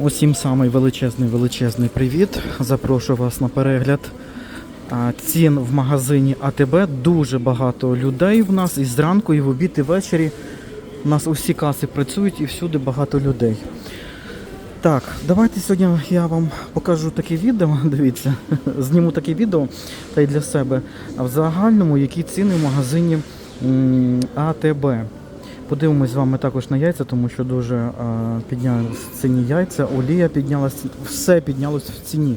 Усім самий величезний величезний привіт. Запрошую вас на перегляд цін в магазині АТБ. Дуже багато людей в нас і зранку, і в обід, і ввечері. У нас усі каси працюють і всюди багато людей. Так, давайте сьогодні я вам покажу таке відео. Дивіться, зніму таке відео та й для себе. А в загальному, які ціни в магазині АТБ. Подивимось з вами також на яйця, тому що дуже е, піднялись в ціні яйця, олія піднялась, все піднялось в ціні.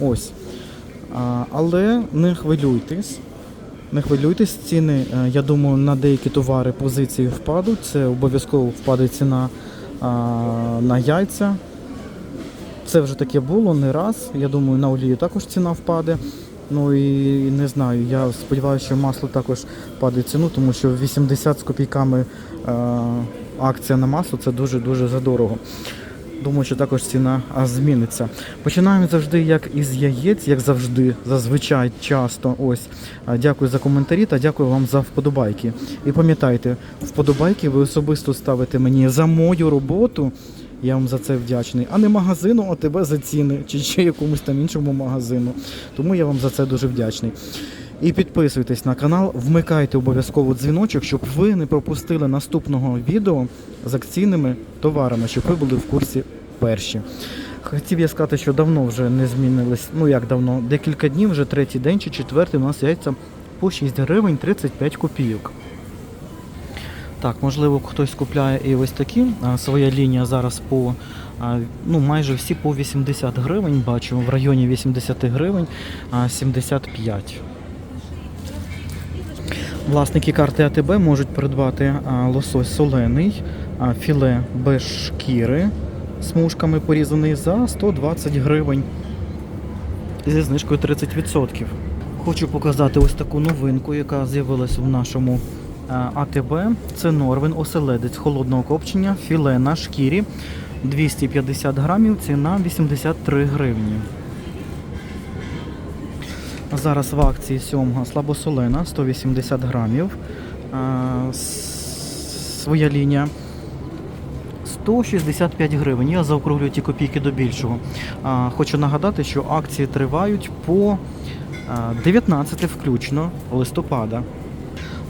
Ось. А, але не хвилюйтесь. Не хвилюйтесь, ціни, е, я думаю, на деякі товари позиції впадуть. Це обов'язково впаде ціна а, на яйця. Це вже таке було не раз. Я думаю, на олію також ціна впаде. Ну і не знаю, я сподіваюся, що масло також падає ціну, тому що 80 з копійками е, акція на масло це дуже-дуже задорого. Думаю, що також ціна зміниться. Починаємо завжди як із яєць, як завжди, зазвичай часто. Ось. Дякую за коментарі та дякую вам за вподобайки. І пам'ятайте, вподобайки ви особисто ставите мені за мою роботу. Я вам за це вдячний, а не магазину, а тебе за ціни, чи ще якомусь там іншому магазину. Тому я вам за це дуже вдячний. І підписуйтесь на канал, вмикайте обов'язково дзвіночок, щоб ви не пропустили наступного відео з акційними товарами, щоб ви були в курсі перші. Хотів я сказати, що давно вже не змінились. Ну як давно, декілька днів, вже третій день чи четвертий у нас яйця по 6 гривень 35 копійок. Так, можливо, хтось купляє і ось такі. Своя лінія зараз по ну, майже всі по 80 гривень. Бачу, в районі 80 гривень 75. Власники карти АТБ можуть придбати лосось солений, філе без шкіри смужками порізаний за 120 гривень зі знижкою 30%. Хочу показати ось таку новинку, яка з'явилась в нашому АТБ. Це Норвен оселедець холодного копчення, філе на шкірі 250 грамів, ціна 83 гривні. Зараз в акції сьомга слабосолена 180 грамів. Своя лінія 165 гривень. Я заокруглюю ті копійки до більшого. Хочу нагадати, що акції тривають по а, 19 включно листопада.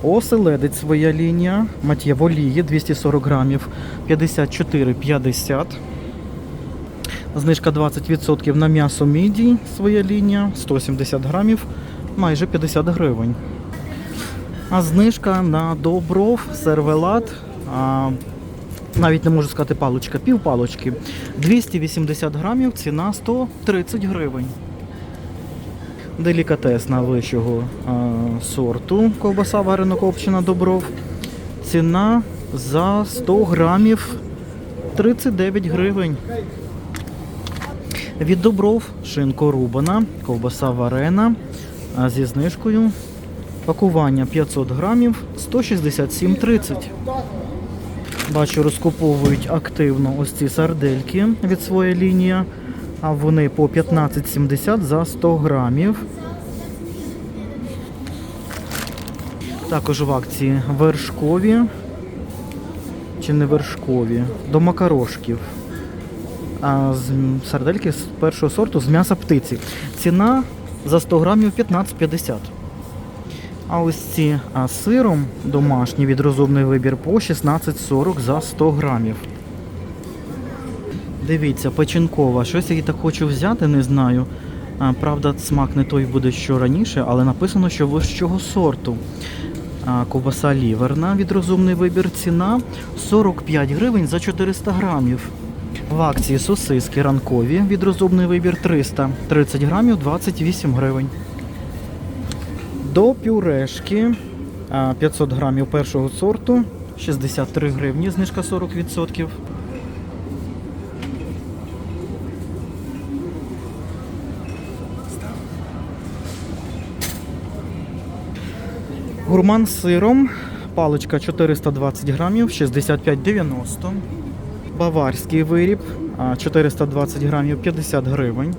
Оселедець своя лінія. Мат'є волії 240 грамів 54,50. Знижка 20% на м'ясо мідій, своя лінія, 170 грамів, майже 50 гривень. А знижка на добров, сервелат, а, навіть не можу сказати палочка, пів палочки, 280 грамів, ціна 130 гривень. Делікатесна вищого а, сорту ковбаса варено копчена добров. Ціна за 100 грамів 39 гривень. Від добров шинко рубана, ковбаса варена зі знижкою. Пакування 500 грамів 167,30. Бачу, розкуповують активно ось ці сардельки від своєї лінії. А вони по 15,70 за 100 грамів. Також в акції вершкові чи не вершкові до макарошків а, з сардельки з першого сорту з м'яса птиці. Ціна за 100 грамів 15,50. А ось ці а, сиром домашній від розумний вибір по 16,40 за 100 грамів. Дивіться, печінкова. Щось я так хочу взяти, не знаю. А, правда, смак не той буде, що раніше, але написано, що вищого сорту. А, ковбаса ліверна від розумний вибір. Ціна 45 гривень за 400 грамів. В акції сосиски ранкові від розумний вибір 300. 30 грамів 28 гривень. До пюрешки 500 грамів першого сорту 63 гривні, знижка 40%. Гурман з сиром. Паличка 420 грамів, 65,90. Баварський виріб 420 грамів, 50 гривень.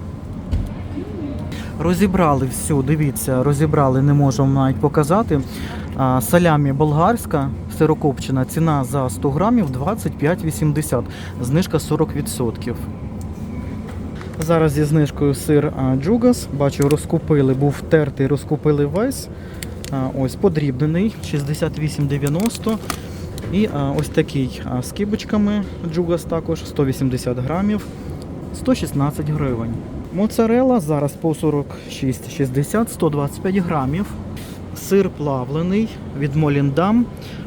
Розібрали всю, дивіться, розібрали, не можемо навіть показати. Салямі болгарська, сирокопчена, ціна за 100 грамів 25,80, знижка 40%. Зараз зі знижкою сир Джугас. Бачу, розкупили, був тертий, розкупили весь. Ось подрібнений 68,90. І ось такий з кибочками Джугас також 180 грамів, 116 гривень. Моцарела зараз по 46,60, 125 грамів. Сир плавлений від Моліндам.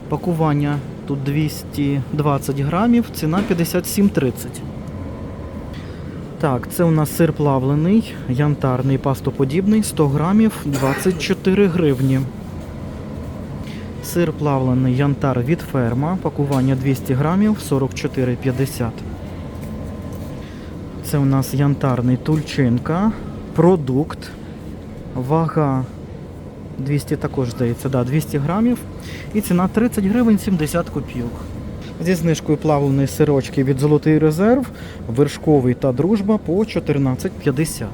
Пакування тут 220 грамів, ціна 57,30. Так, це у нас сир плавлений, янтарний, пастоподібний, 100 грамів, 24 гривні. Сир плавлений янтар від ферма, пакування 200 грамів, 44,50. Це у нас янтарний тульчинка, продукт, вага 200 також здається, да, 200 грамів. І ціна 30 гривень 70 копійок. Зі знижкою плавлений сирочки від Золотий резерв, вершковий та дружба по 14,50.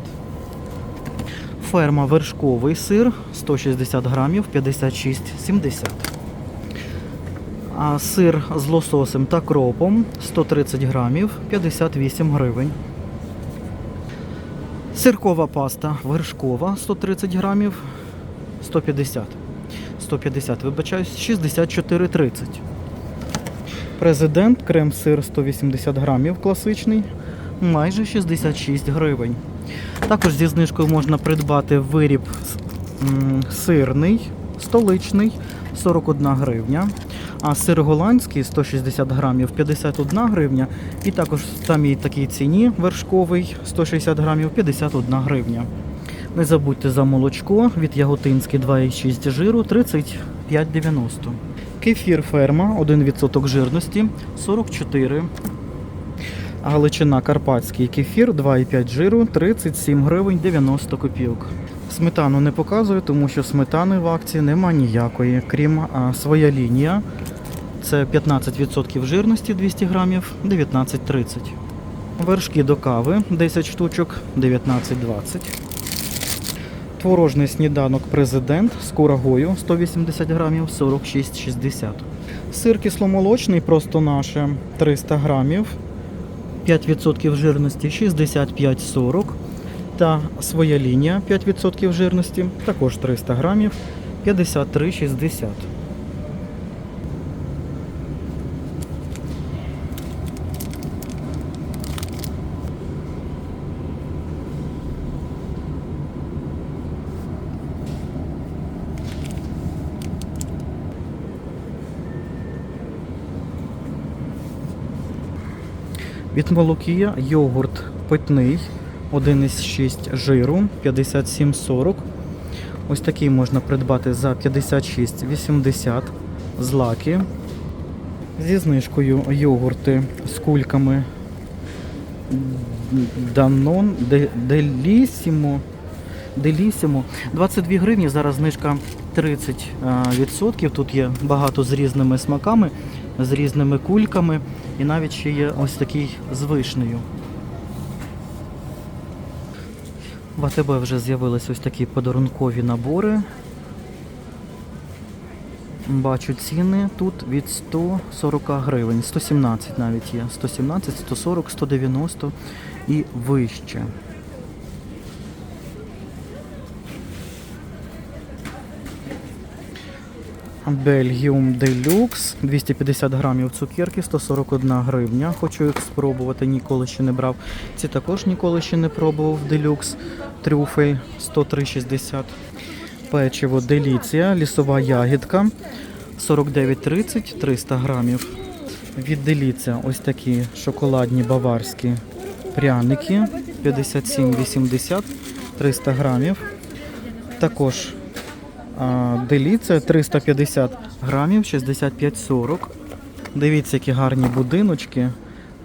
Ферма вершковий сир 160 грамів 56,70. А сир з лососем та кропом 130 грамів 58 гривень. Сиркова паста вершкова 130 грамів 150. 150, вибачаюсь, 64,30. Президент крем-сир 180 грамів класичний, майже 66 гривень. Також зі знижкою можна придбати виріб сирний, столичний 41 гривня. А сир голландський 160 грамів 51 гривня. І також в самій такій ціні вершковий 160 грамів 51 гривня. Не забудьте за молочко від Яготинський 2,6 жиру 35,90. Кефір ферма 1% жирності 44. Галичина Карпатський кефір 2,5 жиру 37 гривень 90 копійок. Сметану не показую, тому що сметани в акції нема ніякої, крім а, своя лінія. Це 15% жирності 200 грамів 19,30. Вершки до кави 10 штучок 19,20. Творожний сніданок президент з курагою 180 грамів 46,60. Сир кисломолочний, просто наше 300 грамів, 5% жирності 65,40. Та своя лінія 5% жирності, також 300 грамів 53,60. Від Молокія йогурт питний 1,6 жиру 57,40. Ось такий можна придбати за 56,80 злаки. Зі знижкою йогурти з кульками Данон Делісімо. Делісімо. 22 гривні, зараз знижка 30%. Тут є багато з різними смаками, з різними кульками. І навіть ще є ось такий з вишнею. В АТБ вже з'явились ось такі подарункові набори. Бачу ціни тут від 140 гривень, 117 навіть є. 117, 140, 190 і вище. Бельгіум Делюкс 250 грамів цукерки, 141 гривня. Хочу їх спробувати, ніколи ще не брав. Ці також ніколи ще не пробував Делюкс. Трюфель 103,60. Печиво Деліція, лісова ягідка 49,30, 300 грамів. Від Деліція ось такі шоколадні баварські пряники 57,80, 300 грамів. Також а, Деліція 350 грамів, 65,40. Дивіться, які гарні будиночки.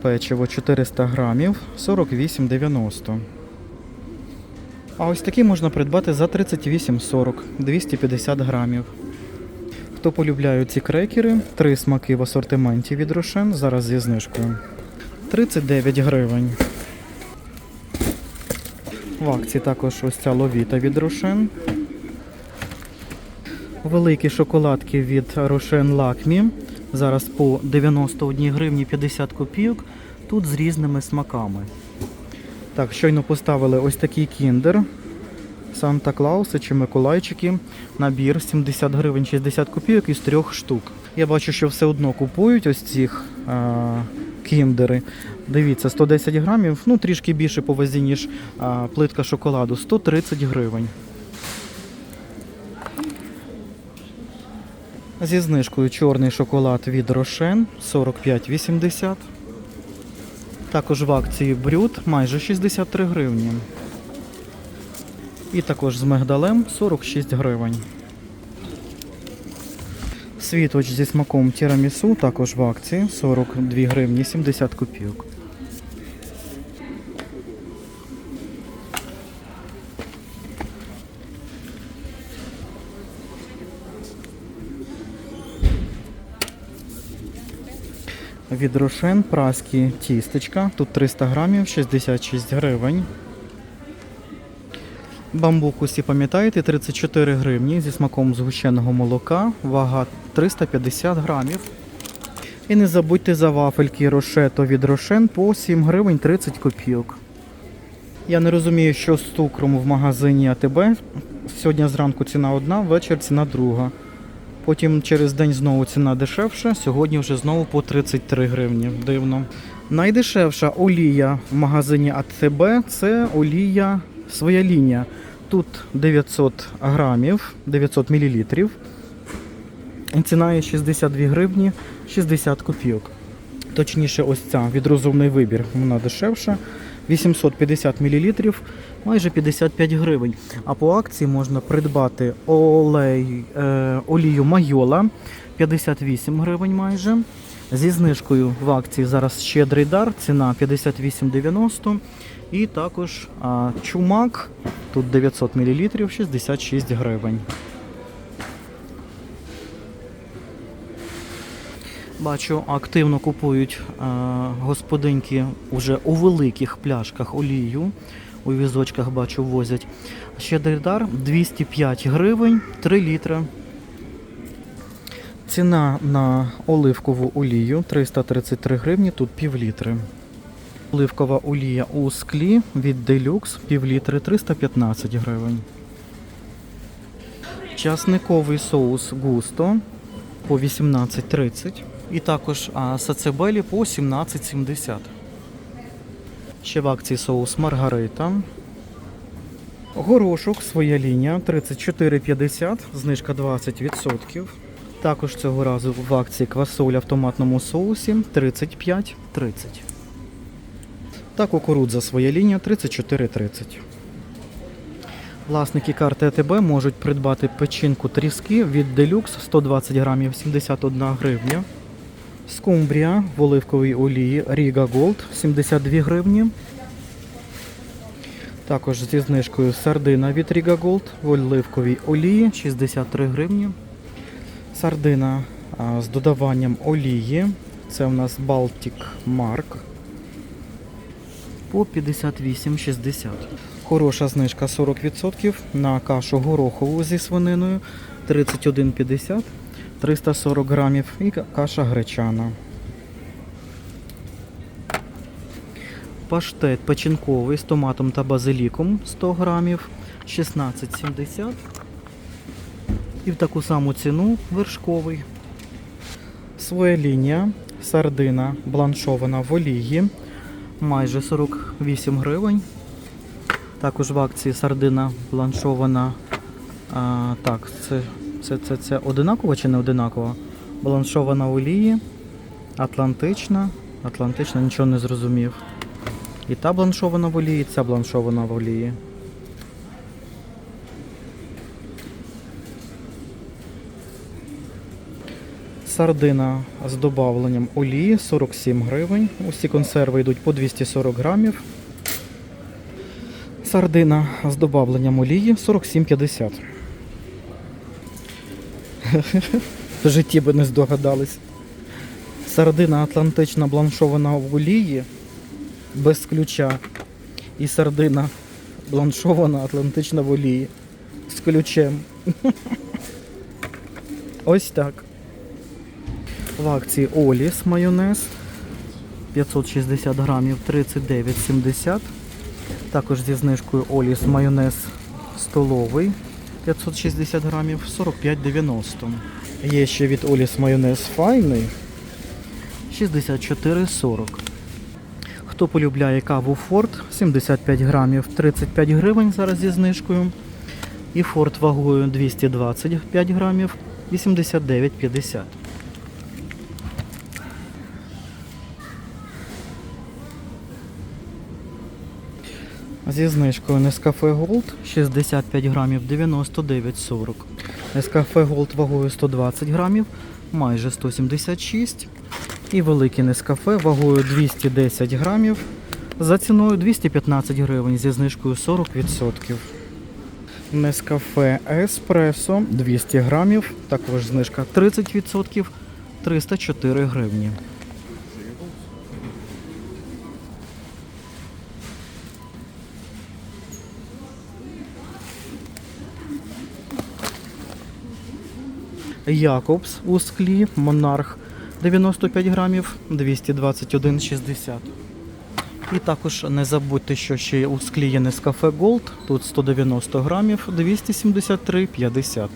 Печиво 400 грамів, 48,90. А ось такі можна придбати за 38,40, 250 грамів. Хто полюбляє ці крекери, три смаки в асортименті від Рошен, зараз зі знижкою. 39 гривень. В акції також ось ця ловіта від Рошен. Великі шоколадки від Рошен Лакмі. Зараз по 91 гривні 50 копійок. Тут з різними смаками. Так, щойно поставили ось такий кіндер. Санта Клауси чи Миколайчики. Набір 70 гривень 60 копійок із трьох штук. Я бачу, що все одно купують ось цих а, кіндери. Дивіться, 110 грамів, ну трішки більше по вазі, ніж а, плитка шоколаду. 130 гривень. Зі знижкою чорний шоколад від Рошен 45,80. Також в акції брют майже 63 гривні. І також з мигдалем 46 гривень. Світоч зі смаком тірамісу також в акції 42 гривні 70 копійок. Від Рошен праски тістечка. Тут 300 грамів, 66 гривень. Бамбук усі пам'ятаєте, 34 гривні зі смаком згущеного молока, вага 350 грамів. І не забудьте за вафельки Рошето від Рошен по 7 гривень 30 копійок. Я не розумію, що з цукром в магазині АТБ. Сьогодні зранку ціна одна, ввечері ціна друга. Потім через день знову ціна дешевша, сьогодні вже знову по 33 гривні. Дивно. Найдешевша олія в магазині АТБ це олія своя лінія. Тут 900 грамів, 900 мілілітрів. Ціна є 62 гривні 60 копійок. Точніше, ось ця від розумний вибір. Вона дешевша. 850 мл, майже 55 гривень. А по акції можна придбати олей, е, олію Майола 58 гривень майже. Зі знижкою в акції зараз щедрий дар, ціна 58,90. І також а, чумак, тут 900 мл, 66 гривень. Бачу, активно купують е, господинки уже у великих пляшках олію. У візочках бачу возять. Щедрий дар 205 гривень 3 літри. Ціна на оливкову олію 333 гривні, тут пів літри. Оливкова олія у склі від Deluxe пів літри 315 гривень. Часниковий соус густо по 18,30. І також сацебелі по 17,70. Ще в акції соус Маргарита. Горошок, своя лінія 34,50, знижка 20%. Також цього разу в акції квасоля в томатному соусі 35,30. Та кукурудза своя лінія 34,30. Власники карти АТБ можуть придбати печінку тріски від Deluxe 120 грамів 71 гривня. Скумбрія в оливковій олії Riga Gold 72 гривні. Також зі знижкою сардина від Riga Gold в оливковій олії 63 гривні. Сардина а, з додаванням олії. Це у нас Baltic Mark по 58,60. Хороша знижка 40% на кашу горохову зі свининою 31,50, 340 грамів і каша гречана. Паштет печінковий з томатом та базиліком 100 грамів 16,70. І в таку саму ціну вершковий. Своя лінія, сардина бланшована в олії, майже 48 гривень. Також в акції сардина бланшована. А, так, це, це, це, це одинаково чи не одинаково? Бланшована в олії, атлантична. Атлантична, нічого не зрозумів. І та бланшована в олії, і ця бланшована в олії. Сардина з додавленням олії 47 гривень. Усі консерви йдуть по 240 грамів. Сардина з додавленням олії 47,50. В житті би не здогадались. Сардина атлантична бланшована в олії без ключа. І сардина бланшована атлантична в олії з ключем. Ось так. В акції Оліс майонез 560 грамів 39,70. Також зі знижкою Оліс майонез столовий 560 грамів 45,90. Є ще від Оліс майонез файний 64,40. Хто полюбляє каву Форт 75 грамів 35 гривень зараз зі знижкою. І Форт вагою 225 грамів 89,50. Зі знижкою Nescafe Gold 65 грамів 99,40. Nescafe Gold вагою 120 грамів майже 176. І великий Nescafe вагою 210 грамів за ціною 215 гривень зі знижкою 40%. Nescafe Espresso 200 грамів, також знижка 30%, 304 гривні. Якобс у склі Монарх 95 грамів 221,60. І також не забудьте, що ще у склі є Nescafe Gold, тут 190 грамів 273,50.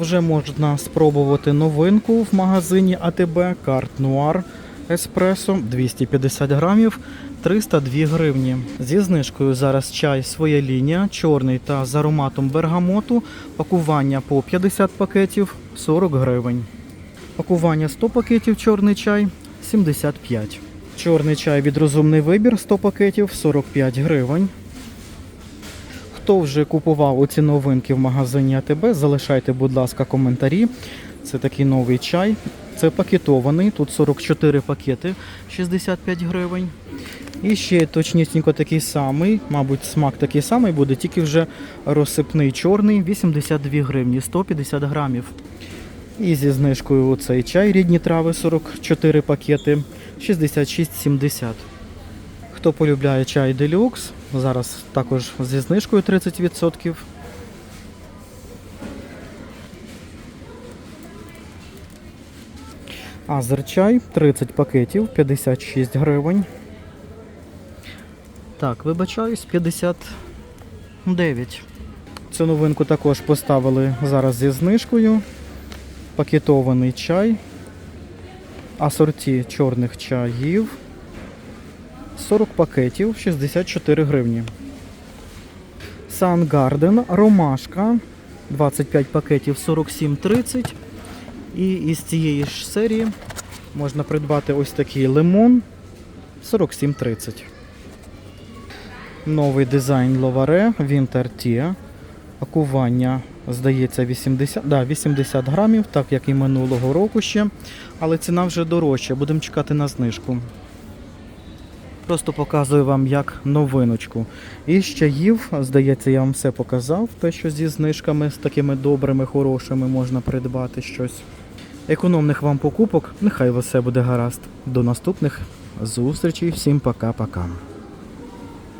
Вже можна спробувати новинку в магазині АТБ Карт Нуар Еспресо 250 грамів 302 гривні. Зі знижкою зараз чай своя лінія, чорний та з ароматом бергамоту. Пакування по 50 пакетів 40 гривень. Пакування 100 пакетів чорний чай 75. Чорний чай від розумний вибір 100 пакетів 45 гривень. Хто вже купував оці новинки в магазині АТБ, залишайте, будь ласка, коментарі. Це такий новий чай. Це пакетований. Тут 44 пакети 65 гривень. І ще точнісінько такий самий, мабуть, смак такий самий буде, тільки вже розсипний чорний 82 гривні, 150 грамів. І зі знижкою оцей чай рідні трави 44 пакети 66,70. Хто полюбляє чай делюкс, зараз також зі знижкою 30%. Азерчай 30 пакетів 56 гривень. Так, вибачаюсь, 59. Цю новинку також поставили зараз зі знижкою. Пакетований чай. Асорті чорних чаїв. 40 пакетів 64 гривні. Sun Garden Ромашка 25 пакетів 47,30. І із цієї ж серії можна придбати ось такий лимон 47,30. Новий дизайн Ловаре Winter Tea. Пакування, здається, 80, да, 80 грамів, так як і минулого року ще. Але ціна вже дорожча, будемо чекати на знижку. Просто показую вам як новиночку. І з чаїв, здається, я вам все показав. Те, що зі знижками, з такими добрими, хорошими можна придбати щось. Економних вам покупок, нехай у все буде гаразд. До наступних зустрічей. Всім пока-пока.